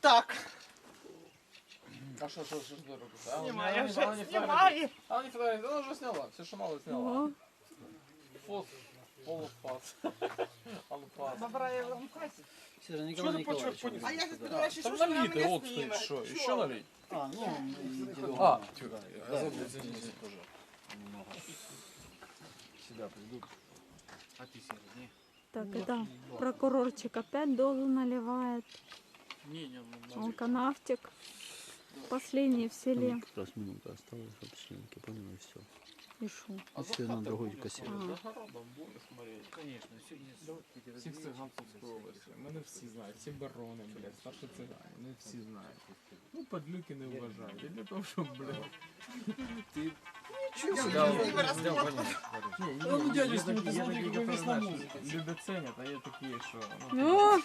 Так, А що, що, що ж ви робите? А, знімаю, вона я не- вже вона не фотографує. знімаю. А вона не фотографує, вона вже зняла, все, що мало зняла. Ого. Фос, полуфас. Алфас. Набрали вам касі. Сережа, Что Николай ты Николаевич. почему- А я ж сподіваюся, що Там ж вона налито, мене вот зніме. стоит, что, еще Чого? налить? А, ну, иди А, дома. тихо, я Да, забыл, да, извините да. тоже. Немного. Сюда придут. А ты, Сережа, не? Так, это прокурорчик опять дозу наливает. Не, не, ну, Алканавтик. Последний в селе. Как раз минута осталась, чтобы съемки, понял, и все. И шо? А Если на другой кассете. А. За городом будет смотреть. Конечно, сегодня эти Всіх развеялки циган Сумської області. Мене всі знають, всі барони, блядь, старші цигани, мене всі знають. Ну, подлюки не вважають. І для того, щоб, блядь. Ти... Нічого, Я собі. не виросла. Ні, є, ну, дядя, що ти смотри, какой весь на музыку. Люди ценят, а є такі, що... Ну,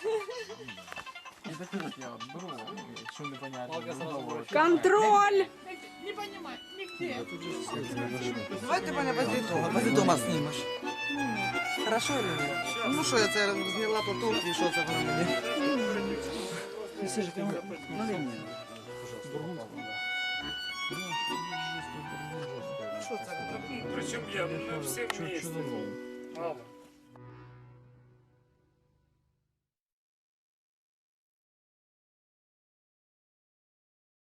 Ну, і такі, як я, от беру, ну, якщо непонятно, ну, контроль! Не понимаю, нигде. Давай ти мене возле дома, возле дома знімеш. Хорошо или ні? Ну що я це зняла потом, і що це воно мені? Сережа, ты налей мне, Причем я на все вместе. Мало.